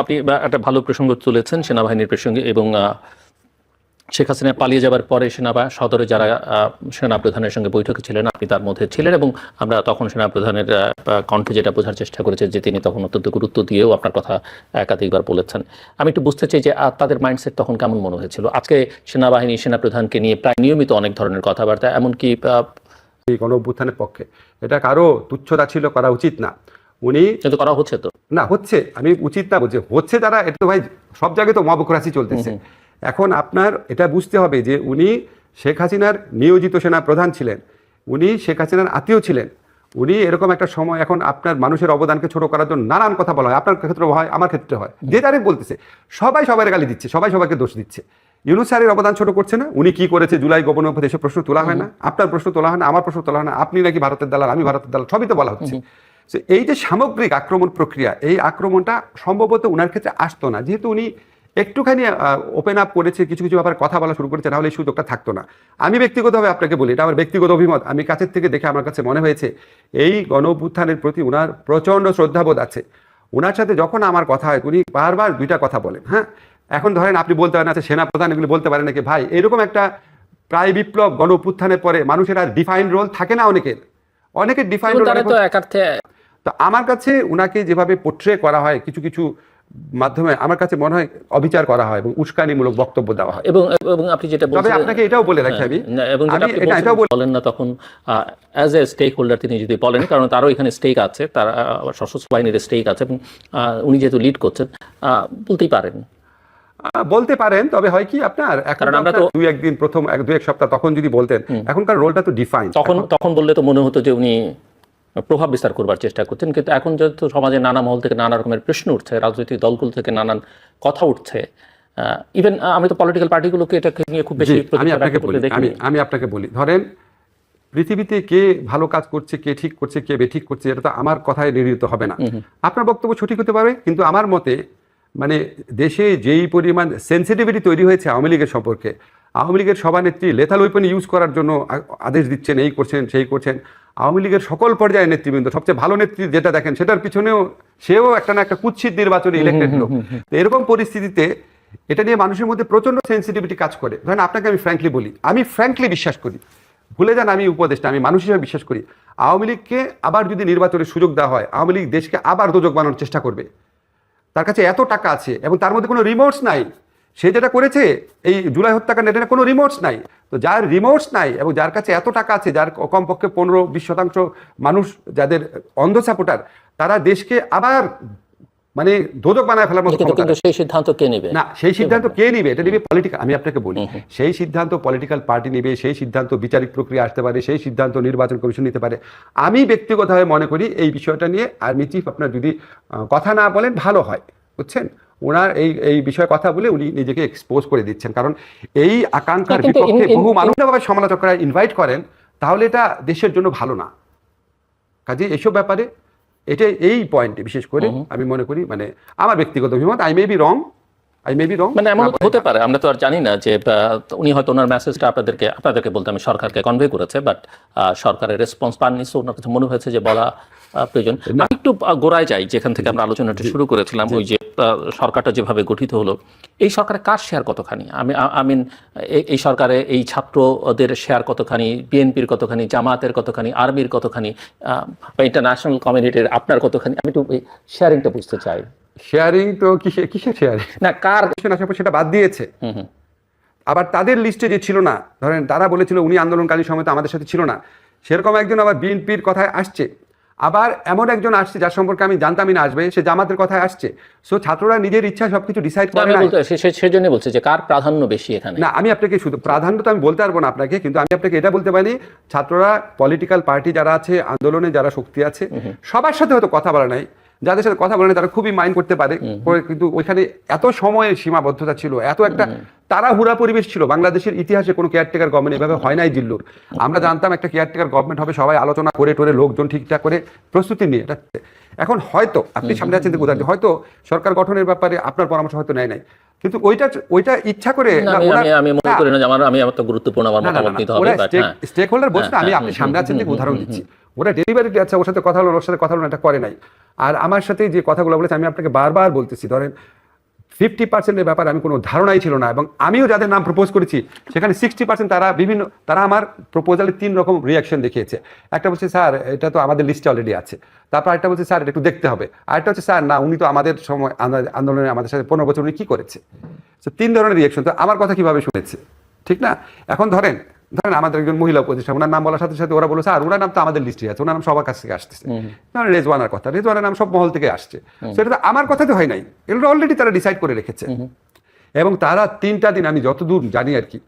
আপনি একটা ভালো প্রসঙ্গ তুলেছেন সেনাবাহিনীর প্রসঙ্গে এবং শেখ হাসিনা পালিয়ে যাবার পরে সেনাবা সদরে যারা সেনাপ্রধানের সঙ্গে বৈঠকে ছিলেন, আপনি তার মধ্যে ছিলেন এবং আমরা তখন সেনাপ্রধানের কণ্ঠে যেটা বোঝার চেষ্টা করেছি যে তিনি তখন অত্যন্ত গুরুত্ব দিয়েও আপনার কথা একাধিকবার বলেছেন। আমি একটু বুঝতে চাই যে তাদের মাইন্ডসেট তখন কেমন মনে হয়েছিল? আজকে সেনাবাহিনী, সেনাপ্রধানকে নিয়ে প্রায় নিয়মিত অনেক ধরনের কথাবার্তা, এমনকি গণ অভ্যুত্থানের পক্ষে। এটা কারও তুচ্ছতা ছিল করা উচিত না। উনি কিন্তু করা হচ্ছে তো। না হচ্ছে। আমি উচিত না বলছি হচ্ছে তারা এটা তো ভাই সব জায়গায় তো মবক্রাসি চলতেছে। এখন আপনার এটা বুঝতে হবে যে উনি শেখ হাসিনার নিয়োজিত সেনা প্রধান ছিলেন উনি শেখ হাসিনার আত্মীয় ছিলেন উনি এরকম একটা সময় এখন আপনার মানুষের অবদানকে ছোট করার জন্য নানান কথা বলা হয়। আপনার ক্ষেত্রে হয় আমার ক্ষেত্রে হয়। যে তারে বলতেছে সবাই সবাই গালি দিচ্ছে সবাই সবাইকে দোষ দিচ্ছে। ইউনুস স্যারের অবদান ছোট করছে না? উনি কি করেছে? জুলাই গভর্নর এসব প্রশ্ন তোলা হয় না? আপনার প্রশ্ন তোলা হয় না আমার প্রশ্ন তোলা হয় না আপনি নাকি ভারতের দালাল আমি ভারতের দালাল সবই তো বলা হচ্ছে। So, এই যে সামগ্রিক আক্রমণ প্রক্রিয়া এই আক্রমণটা সম্ভবত উনার ক্ষেত্রে আসতো না। যেহেতু উনি একটুখানি ওপেন আপ করেছে কিছু কিছু ব্যাপারে কথা বলা শুরু করেছে নাহলে এই সুযোগটা থাকতো না। আমি ব্যক্তিগতভাবে আপনাকে বলি এটা আমার ব্যক্তিগত অভিমত। আমি কাছের থেকে দেখে আমার কাছে মনে হয়েছে এই গণ প্রতি উনার প্রচণ্ড শ্রদ্ধাবোধ আছে। ওনার সাথে যখন আমার কথা হয় উনি বারবার দুইটা কথা বলেন হ্যাঁ? এখন ধরেন আপনি বলতে পারেন আচ্ছা সেনাপ্রধান এগুলি বলতে পারেন নাকি? ভাই এরকম একটা প্রায় বিপ্লব গণ অভ্যুত্থানের পরে মানুষের আর ডিফাইন রোল থাকে না অনেকের। অনেকের ডিফাইন এবং রোল তো আমার কাছে উনাকে যেভাবে পোট্রে করা হয় কিছু কিছু মাধ্যমে আমার কাছে মনে হয় অবিচার করা হয় এবং উস্কানিমূলক বক্তব্য দেওয়া হয়। এবং এবং আপনি যেটা তবে আপনাকে এটাও বলে রাখি আমি। এবং যেটা আপনি এটা এটাও বলেন না তখন অ্যাজ এ স্টেক হোল্ডার তিনি যদি বলেন কারণ তারও এখানে স্টেক আছে তার সশস্ত্র বাহিনীর স্টেক আছে এবং উনি যেহেতু লিড করছেন আহ, বলতেই পারেন। আহ, বলতে পারেন তবে হয় কি আপনার কারণ আমরা তো- দুই একদিন প্রথম এক দুই এক সপ্তাহ তখন যদি বলতেন এখনকার রোলটা তো ডিফাইন তখন তখন বললে তো মনে হতো যে উনি প্রভাব বিস্তার করবার চেষ্টা করছেন। কিন্তু এখন যেহেতু সমাজে নানা মহল থেকে নানা রকমের প্রশ্ন উঠছে রাজনৈতিক দলগুলো থেকে নানান কথা উঠছে ইভেন আমি তো পলিটিক্যাল পার্টিগুলোকে এটাকে নিয়ে খুব বেশি আমি আপনাকে বলি আমি আমি আপনাকে বলি ধরেন পৃথিবীতে কে ভালো কাজ করছে কে ঠিক করছে কে বেঠিক করছে এটা তো আমার কথায় নির্ণীত হবে না। আপনার বক্তব্য সঠিক হতে পারে কিন্তু আমার মতে মানে দেশে যেই পরিমাণ সেন্সিটিভিটি তৈরি হয়েছে আওয়ামী লীগের সম্পর্কে আওয়ামী লীগের সভানেত্রী লেথাল ওয়েপন ইউজ করার জন্য আদেশ দিচ্ছেন এই করছেন সেই করছেন আওয়ামী লীগের সকল পর্যায়ের নেতৃবৃন্দ সবচেয়ে ভালো নেত্রী যেটা দেখেন সেটার পিছনেও সেও একটা না একটা কুৎসিত নির্বাচনে ইলেক্টেড লোক। তো এরকম পরিস্থিতিতে এটা নিয়ে মানুষের মধ্যে প্রচণ্ড সেন্সিটিভিটি কাজ করে। ধরেন আপনাকে আমি ফ্র্যাঙ্কলি বলি আমি ফ্র্যাঙ্কলি বিশ্বাস করি। ভুলে যান আমি উপদেশটা আমি মানুষ হিসেবে বিশ্বাস করি। আওয়ামী লীগকে আবার যদি নির্বাচনের সুযোগ দেওয়া হয় আওয়ামী লীগ দেশকে আবার দোজক বানানোর চেষ্টা করবে। তার কাছে এত টাকা আছে এবং তার মধ্যে কোনো রিমোটস নাই। সে যেটা করেছে এই জুলাই হত্যাকাণ্ড এটা কোনো রিমোটস নাই। তো যার রিমোটস নাই এবং যার কাছে এত টাকা আছে যার কমপক্ষে পনেরো বিশ শতাংশ মানুষ যাদের অন্ধ সাপোর্টার তারা দেশকে আবার মানে দোজক বানায় ফেলার মতো কিন্তু সেই সিদ্ধান্ত কে নেবে? না সেই সিদ্ধান্ত কে নিবে? এটা নিবে পলিটিক্যাল আমি আপনাকে বলি। সেই সিদ্ধান্ত পলিটিক্যাল পার্টি নেবে সেই সিদ্ধান্ত বিচারিক প্রক্রিয়া আসতে পারে সেই সিদ্ধান্ত নির্বাচন কমিশন নিতে পারে। আমি ব্যক্তিগতভাবে মনে করি এই বিষয়টা নিয়ে আর্মি চিফ আপনার যদি কথা না বলেন ভালো হয়। বুঝছেন? ওনার এই এই বিষয়ে কথা বলে উনি নিজেকে এক্সপোজ করে দিচ্ছেন। কারণ এই আকাঙ্ক্ষার বিপক্ষে বহু মানুষভাবে সমালোচকরা ইনভাইট করেন তাহলে এটা দেশের জন্য ভালো না। কাজে এসব ব্যাপারে এটা এই পয়েন্টে বিশেষ করে আমি মনে করি মানে আমার ব্যক্তিগত অভিমত I may be wrong I may be wrong মানে এমন হতে পারে আমরা তো আর জানি না যে উনি হয়তো ওনার মেসেজটা আপনাদেরকে আপনাদেরকে বলতে আমি সরকারকে কনভে করেছে বাট সরকারের রেসপন্স পাননি সো ওনার কাছে মনে হয়েছে যে বলা প্রয়োজন। একটু গোড়ায় যাই যেখান থেকে আমরা আলোচনাটা শুরু করেছিলাম ওই যে সরকারটা যেভাবে গঠিত হলো এই সরকারে কার শেয়ার কতখানি? আমি আই মিন এই সরকারে এই ছাত্রদের শেয়ার কতখানি বিএনপির কতখানি জামাতের কতখানি আর্মির কতখানি ইন্টারন্যাশনাল কমিউনিটির আপনার কতখানি আমি একটু শেয়ারিংটা বুঝতে চাই। শেয়ারিং তো কিসে কিসের শেয়ারিং না কার? সেটা বাদ দিয়েছে। আবার তাদের লিস্টে যে ছিল না ধরেন তারা বলেছিল উনি আন্দোলনকালীন সময় তো আমাদের সাথে ছিল না সেরকম একজন আবার বিএনপির কথায় আসছে। আবার এমন একজন আসছে যার সম্পর্কে আমি জানতামই না আসবে সে জামাতের কথায় আসছে। সো ছাত্ররা নিজের ইচ্ছা সবকিছু ডিসাইড করে না। সেজন্য বলছে যে কার প্রাধান্য বেশি এখানে? না আমি আপনাকে শুধু প্রাধান্য তো আমি বলতে পারব না আপনাকে কিন্তু আমি আপনাকে এটা বলতে পারি ছাত্ররা পলিটিক্যাল পার্টি যারা আছে আন্দোলনে যারা শক্তি আছে সবার সাথে হয়তো কথা বলা নাই। যাদের সাথে কথা বলে না তারা খুবই মাইন্ড করতে পারে। কিন্তু ওইখানে এত সময়ের সীমাবদ্ধতা ছিল এত একটা তারা হুরা পরিবেশ ছিল। বাংলাদেশের ইতিহাসে কোনো কেয়ারটেকার গভর্নমেন্ট এভাবে হয় নাই জিল্লুর। আমরা জানতাম একটা কেয়ারটেকার গভর্নমেন্ট হবে সবাই আলোচনা করে টোরে লোকজন ঠিকঠাক করে প্রস্তুতি নিয়ে। এটা এখন হয়তো আপনি সামনে আছেন দেখুন হয়তো সরকার গঠনের ব্যাপারে আপনার পরামর্শ হয়তো নেয় নাই। কিন্তু ওইটা ওইটা ইচ্ছা করে আমি মনে করি না আমার আমি আমার তো গুরুত্বপূর্ণ আমার মতামত নিতে হবে ওরা বাট stake- হ্যাঁ। stakeholder বলছে না, আমি হ্যাঁ, আপনি সামনে আছেন উদাহরণ দিচ্ছি। ওরা ডেলিভারি আছে, ওর সাথে কথা হলো ওর সাথে কথা হলো এটা করে নাই। আর আমার সাথে যে কথাগুলো বলেছে, আমি আপনাকে বারবার বলতেছি, ধরেন ফিফটি পার্সেন্টের ব্যাপারে আমি কোনো ধারণাই ছিল না, এবং আমিও যাদের নাম প্রপোজ করেছি, সেখানে সিক্সটি পার্সেন্ট তারা বিভিন্ন, তারা আমার প্রপোজালে তিন রকম রিয়াকশন দেখিয়েছে। একটা বলছে, স্যার, এটা তো আমাদের লিস্টে অলরেডি আছে। তারপর একটা বলছে, স্যার, এটা একটু দেখতে হবে। আরেকটা হচ্ছে স্যার, না, উনি তো আমাদের সময় আন্দোলনে আমাদের সাথে পনেরো বছর উনি কী করেছে? তো তিন ধরনের রিয়াকশন তো আমার কথা কীভাবে শুনেছে? ঠিক না? এখন ধরেন ধরেন আমাদের একজন মহিলা উপদেষ্টা ওনার নাম বলার সাথে সাথে ওরা বলেছে আর ওনার নাম তো আমাদের লিস্টে আছে ওনার নাম সবার কাছ থেকে আসতেছে। না রেজওয়ানার কথা রেজওয়ানের নাম সব মহল থেকে আসছে। সেটা তো আমার কথা তো হয় নাই এগুলো অলরেডি তারা ডিসাইড করে রেখেছে। এবং তারা তিনটা দিন আমি যতদূর জানি আর কি